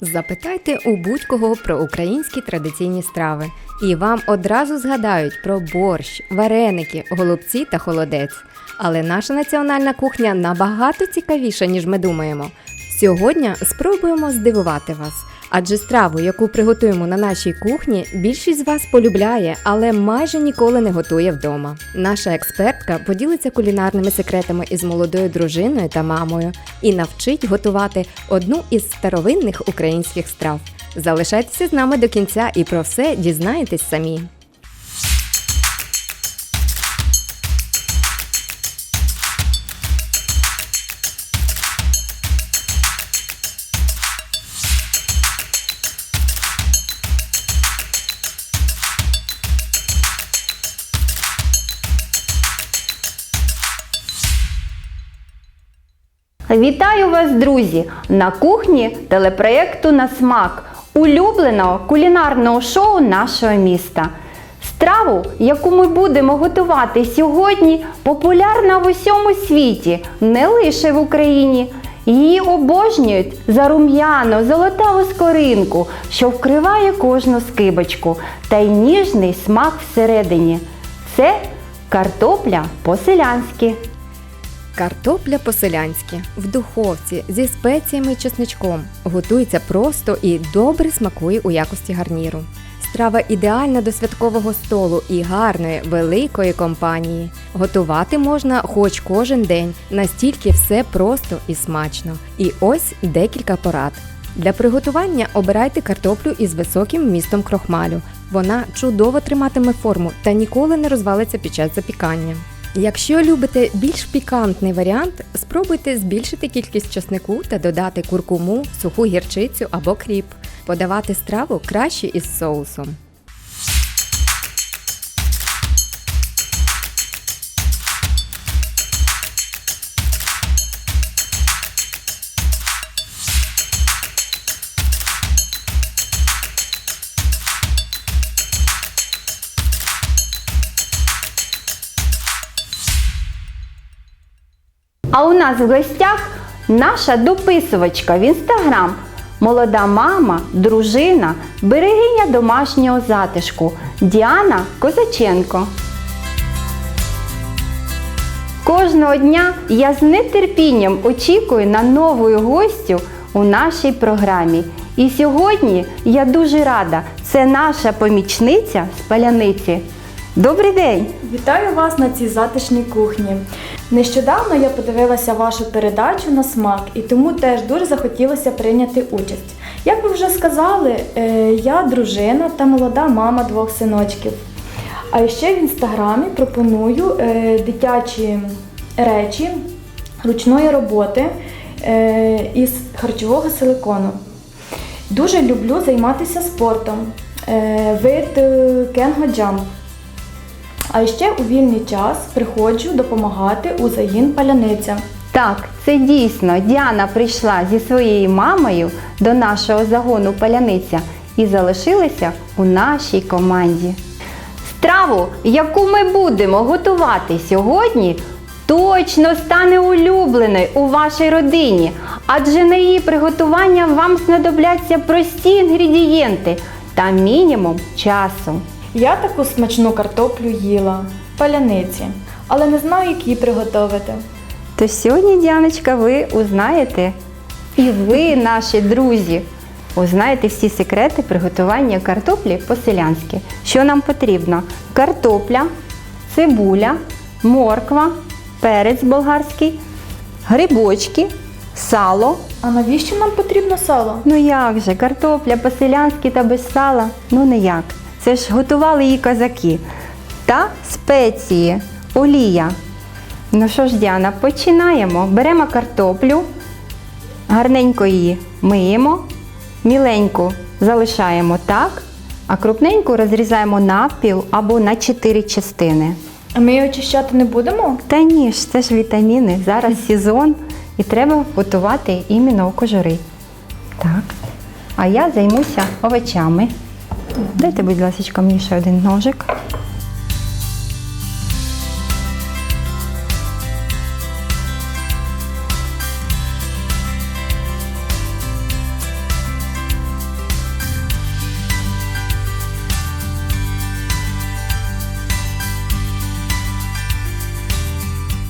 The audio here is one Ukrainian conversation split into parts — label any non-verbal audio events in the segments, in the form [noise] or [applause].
Запитайте у будь-кого про українські традиційні страви, і вам одразу згадають про борщ, вареники, голубці та холодець. Але наша національна кухня набагато цікавіша, ніж ми думаємо. Сьогодні спробуємо здивувати вас. Адже страву, яку приготуємо на нашій кухні, більшість з вас полюбляє, але майже ніколи не готує вдома. Наша експертка поділиться кулінарними секретами із молодою дружиною та мамою і навчить готувати одну із старовинних українських страв. Залишайтеся з нами до кінця і про все дізнаєтесь самі. Вітаю вас, друзі! На кухні телепроєкту на смак улюбленого кулінарного шоу нашого міста. Страву, яку ми будемо готувати сьогодні, популярна в усьому світі, не лише в Україні. Її обожнюють за рум'яну, золотаву скоринку, що вкриває кожну скибочку, та й ніжний смак всередині. Це картопля по-селянськи. Картопля по-селянськи в духовці зі спеціями і чесничком готується просто і добре смакує у якості гарніру. Страва ідеальна до святкового столу і гарної великої компанії. Готувати можна хоч кожен день, настільки все просто і смачно. І ось декілька порад. Для приготування обирайте картоплю із високим вмістом крохмалю. Вона чудово триматиме форму та ніколи не розвалиться під час запікання. Якщо любите більш пікантний варіант, спробуйте збільшити кількість часнику та додати куркуму, суху гірчицю або кріп. Подавати страву краще із соусом. А у нас в гостях наша дописувачка в інстаграм. Молода мама, дружина, берегиня домашнього затишку Діана Козаченко. Кожного дня я з нетерпінням очікую на нову гостю у нашій програмі. І сьогодні я дуже рада. Це наша помічниця з паляниці. Добрий день! Вітаю вас на цій затишній кухні. Нещодавно я подивилася вашу передачу на смак і тому теж дуже захотілося прийняти участь. Як ви вже сказали, е, я дружина та молода мама двох синочків. А ще в інстаграмі пропоную е, дитячі речі ручної роботи е, із харчового силикону. Дуже люблю займатися спортом. Вид кенго джамп. А ще у вільний час приходжу допомагати у загін паляниця. Так, це дійсно Діана прийшла зі своєю мамою до нашого загону паляниця і залишилася у нашій команді. Страву, яку ми будемо готувати сьогодні, точно стане улюбленою у вашій родині, адже на її приготування вам знадобляться прості інгредієнти та мінімум часу. Я таку смачну картоплю їла паляниці, але не знаю, як її приготувати. То сьогодні, Діаночка, ви узнаєте, і ви, наші друзі, узнаєте всі секрети приготування картоплі по-селянськи. Що нам потрібно? Картопля, цибуля, морква, перець болгарський, грибочки, сало. А навіщо нам потрібно сало? Ну як же, картопля по-селянськи та без сала? Ну ніяк. Це ж готували її козаки. Та спеції, олія. Ну що ж, Діана, починаємо. Беремо картоплю, гарненько її миємо, міленьку залишаємо так, а крупненьку розрізаємо навпіл або на 4 частини. А ми її очищати не будемо? Та ні ж, це ж вітаміни. Зараз [laughs] сезон і треба готувати іменно у кожури. Так. А я займуся овочами. Дайте, будь ласка, мені ще один ножик.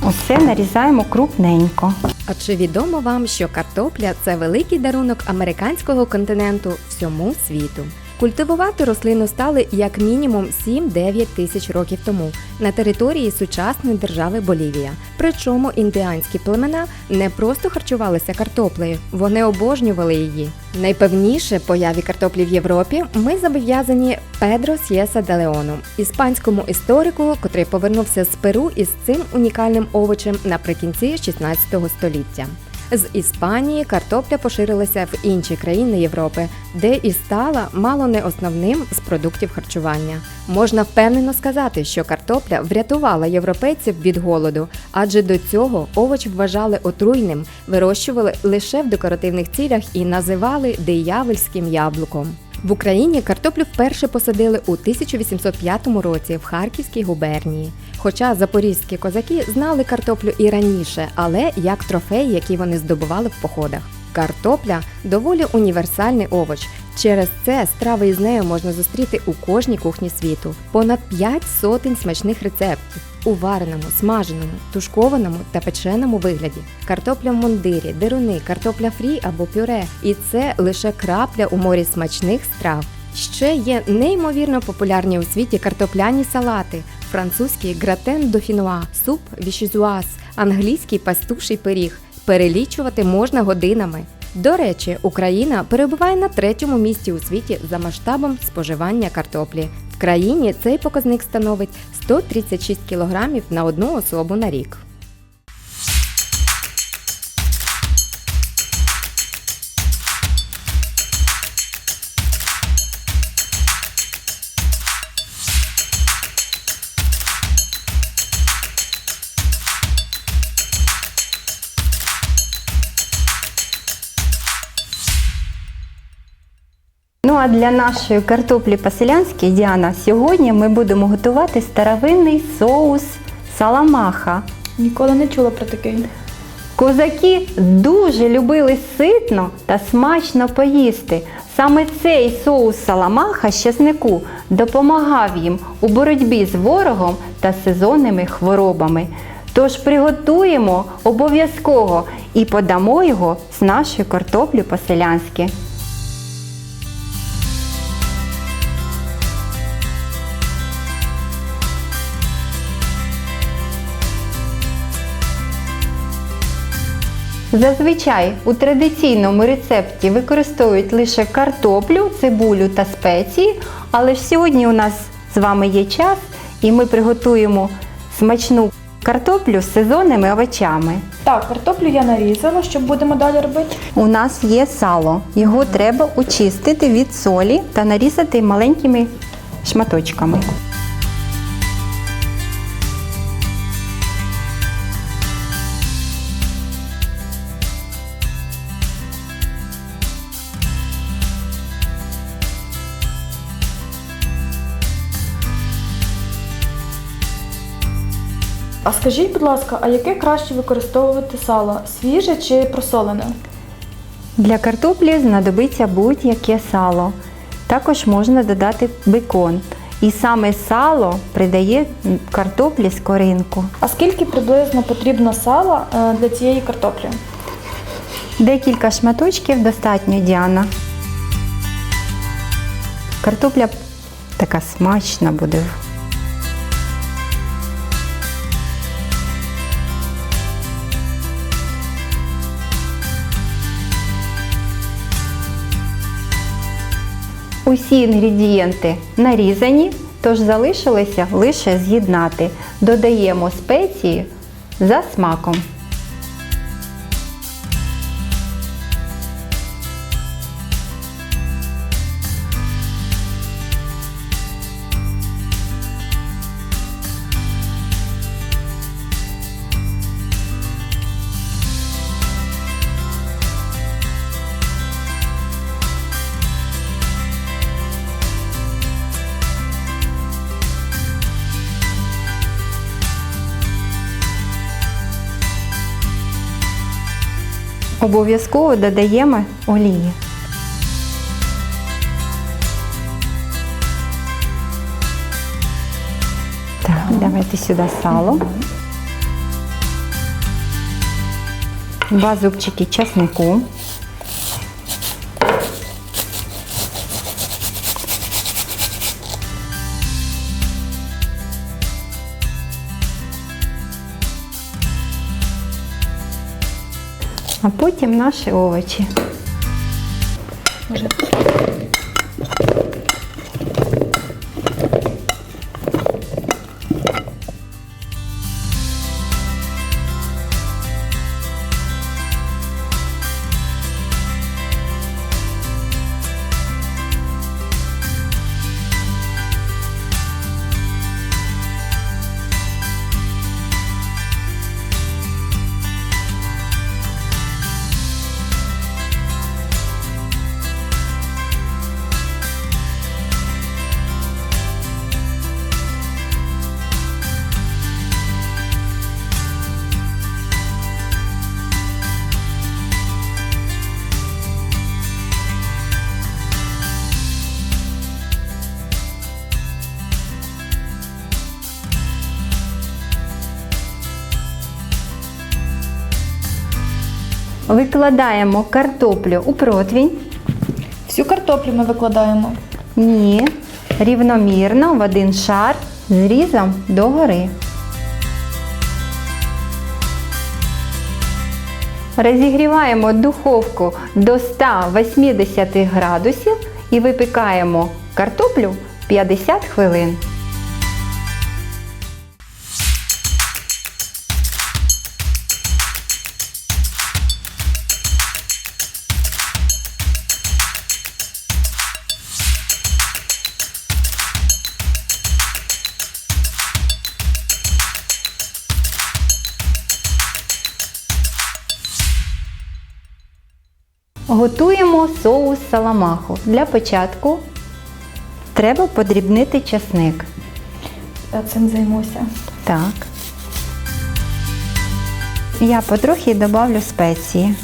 Оце нарізаємо крупненько. А чи відомо вам, що картопля це великий дарунок американського континенту всьому світу? Культивувати рослину стали як мінімум 7-9 тисяч років тому на території сучасної держави Болівія. Причому індіанські племена не просто харчувалися картоплею, вони обожнювали її. Найпевніше появі картоплі в Європі ми зобов'язані Педро Сєса де Леону, іспанському історику, котрий повернувся з Перу із цим унікальним овочем наприкінці 16 століття. З Іспанії картопля поширилася в інші країни Європи, де і стала мало не основним з продуктів харчування. Можна впевнено сказати, що картопля врятувала європейців від голоду, адже до цього овоч вважали отруйним, вирощували лише в декоративних цілях і називали диявольським яблуком. В Україні картоплю вперше посадили у 1805 році в Харківській губернії. Хоча запорізькі козаки знали картоплю і раніше, але як трофей, який вони здобували в походах. Картопля доволі універсальний овоч. Через це страви із нею можна зустріти у кожній кухні світу. Понад 5 сотень смачних рецептів у вареному, смаженому, тушкованому та печеному вигляді. Картопля в мундирі, деруни, картопля фрі або пюре. І це лише крапля у морі смачних страв. Ще є неймовірно популярні у світі картопляні салати, французький гратен дофінуа, суп вішізуаз, англійський пастуший пиріг. Перелічувати можна годинами. До речі, Україна перебуває на третьому місці у світі за масштабом споживання картоплі. В країні цей показник становить 136 кг на одну особу на рік. А для нашої картоплі по-селянськи, Діана, сьогодні ми будемо готувати старовинний соус саламаха. Ніколи не чула про такий. Козаки дуже любили ситно та смачно поїсти. Саме цей соус саламаха з часнику допомагав їм у боротьбі з ворогом та сезонними хворобами. Тож приготуємо обов'язково і подамо його з нашою картоплею по-селянськи. Зазвичай у традиційному рецепті використовують лише картоплю, цибулю та спеції, але ж сьогодні у нас з вами є час і ми приготуємо смачну картоплю з сезонними овочами. Так, картоплю я нарізала, що будемо далі робити. У нас є сало. Його треба очистити від солі та нарізати маленькими шматочками. А скажіть, будь ласка, а яке краще використовувати сало? Свіже чи просолене? Для картоплі знадобиться будь-яке сало. Також можна додати бекон. І саме сало придає картоплі скоринку. А скільки приблизно потрібно сала е, для цієї картоплі? Декілька шматочків достатньо, Діана. Картопля така смачна буде. Усі інгредієнти нарізані, тож залишилося лише з'єднати. Додаємо спеції за смаком. обов'язково додаємо олії. Так, Давайте сюди сало. Два зубчики чеснику. А потім наші овочі. Може, Викладаємо картоплю у противень. всю картоплю ми викладаємо. Ні, рівномірно в один шар зрізом догори. Розігріваємо духовку до 180 градусів і випікаємо картоплю 50 хвилин. Готуємо соус саламаху. Для початку треба подрібнити часник. Я цим займуся. Так. Я потрохи добавлю спеції.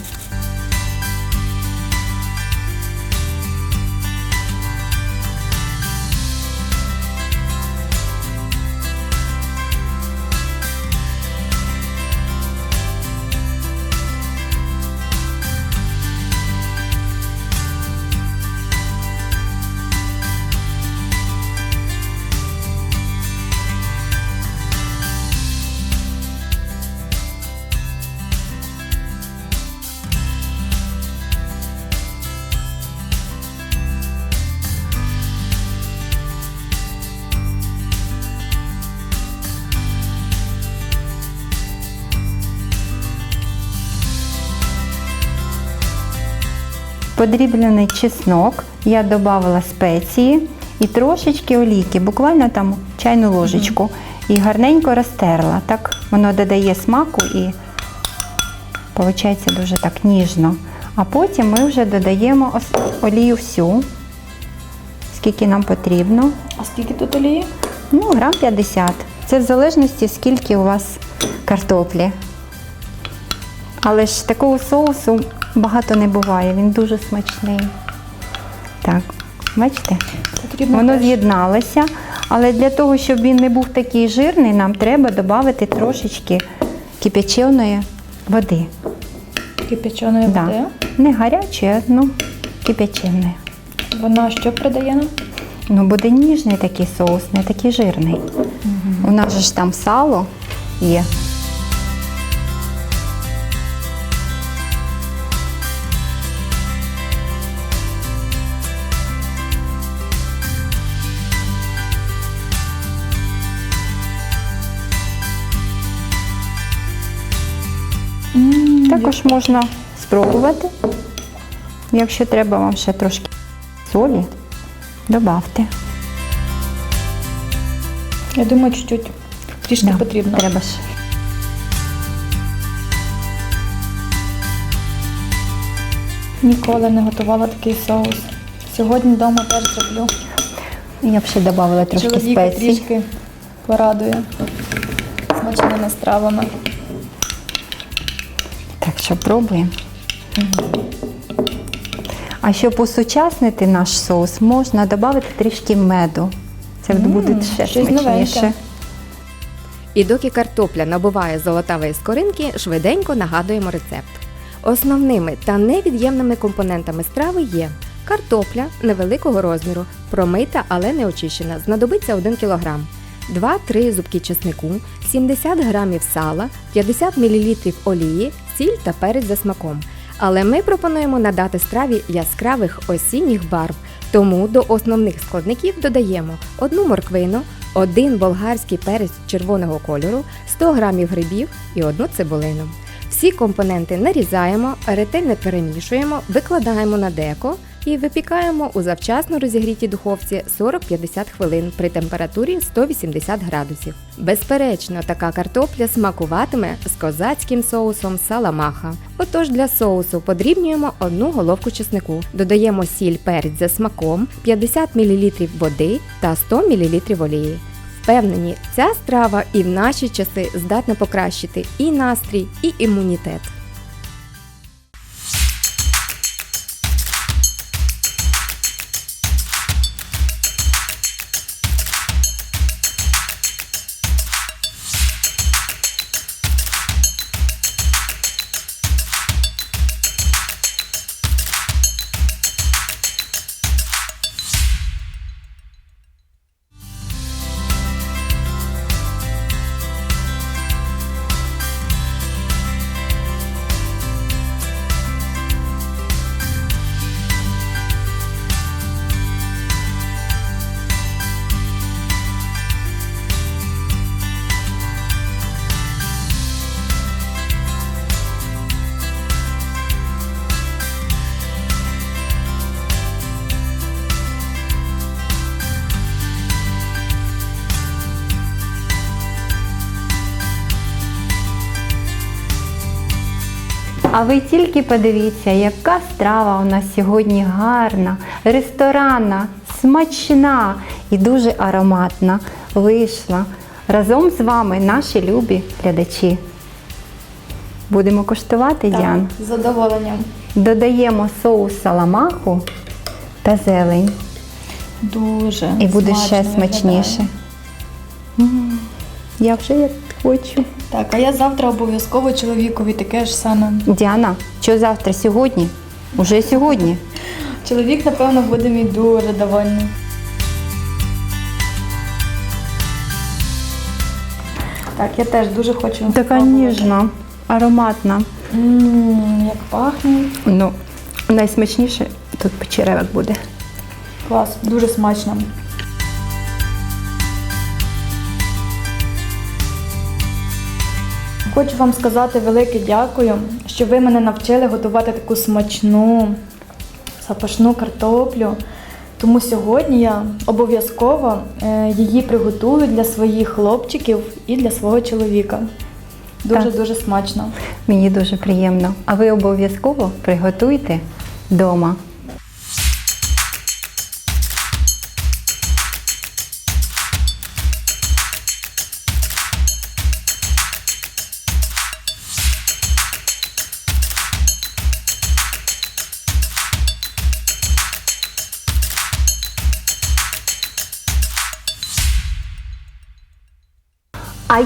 Подріблений чеснок, я додавала спеції і трошечки олійки, буквально там чайну ложечку. І гарненько розтерла. Так воно додає смаку і виходить дуже так ніжно. А потім ми вже додаємо олію всю, скільки нам потрібно. А скільки тут олії? Ну, грам 50. Це в залежності, скільки у вас картоплі. Але ж такого соусу багато не буває, він дуже смачний. Так, бачите? Потрібно Воно теж з'єдналося, але для того, щоб він не був такий жирний, нам треба додати трошечки кип'яченої води. кипяченої Да. води. Не гарячої, а ну, кип'яченої. Вона що придає нам? Ну, буде ніжний такий соус, не такий жирний. У нас же ж там сало є. Також можна спробувати. Якщо треба вам ще трошки солі, додавте. Я думаю, чуть-чуть трішки Да, потрібно. Треба ж. Ніколи не готувала такий соус. Сьогодні вдома теж зроблю. Я б ще додавала трошки Чоловіка спецій. трішки порадує смачними стравами. Що пробуємо. А щоб усучаснити наш соус, можна додати трішки меду. Це буде ще щось смачніше. новеньке. І доки картопля набуває золотавої скоринки, швиденько нагадуємо рецепт. Основними та невід'ємними компонентами страви є картопля невеликого розміру, промита, але не очищена, знадобиться 1 кг, 2-3 зубки чеснику, 70 г сала, 50 мл олії, сіль та перець за смаком. Але ми пропонуємо надати страві яскравих осінніх барв, тому до основних складників додаємо одну морквину, один болгарський перець червоного кольору, 100 г грибів і одну цибулину. Всі компоненти нарізаємо, ретельно перемішуємо, викладаємо на деко і випікаємо у завчасно розігрітій духовці 40-50 хвилин при температурі 180 градусів. Безперечно, така картопля смакуватиме з козацьким соусом саламаха. Отож для соусу подрібнюємо одну головку чеснику, додаємо сіль перець за смаком, 50 мл води та 100 мл олії. Впевнені, ця страва і в наші часи здатна покращити і настрій, і імунітет. А ви тільки подивіться, яка страва у нас сьогодні гарна, ресторанна, смачна і дуже ароматна вийшла. Разом з вами наші любі глядачі. Будемо коштувати, Діан. з задоволенням. Додаємо соус саламаху та зелень. Дуже І буде ще смачніше. М, Я вже як хочу. Так, а я завтра обов'язково чоловікові таке ж саме. Діана, що завтра сьогодні? Уже сьогодні. Чоловік, напевно, буде мій дуже довольний. Так, я теж дуже хочу. Така спробувати. ніжна, ароматна. Мм, як пахне. Ну, найсмачніше тут печеревик буде. Клас, дуже смачно. Хочу вам сказати велике дякую, що ви мене навчили готувати таку смачну, запашну картоплю. Тому сьогодні я обов'язково е, її приготую для своїх хлопчиків і для свого чоловіка. Дуже дуже смачно. Мені дуже приємно. А ви обов'язково приготуйте вдома.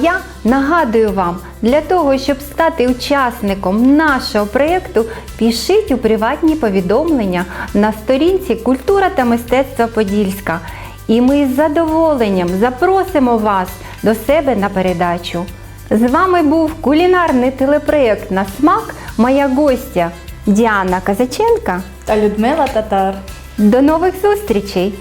Я нагадую вам, для того, щоб стати учасником нашого проєкту, пишіть у приватні повідомлення на сторінці Культура та мистецтво Подільська. І ми з задоволенням запросимо вас до себе на передачу. З вами був кулінарний телепроєкт на смак. Моя гостя Діана Казаченка. Та Людмила Татар. До нових зустрічей!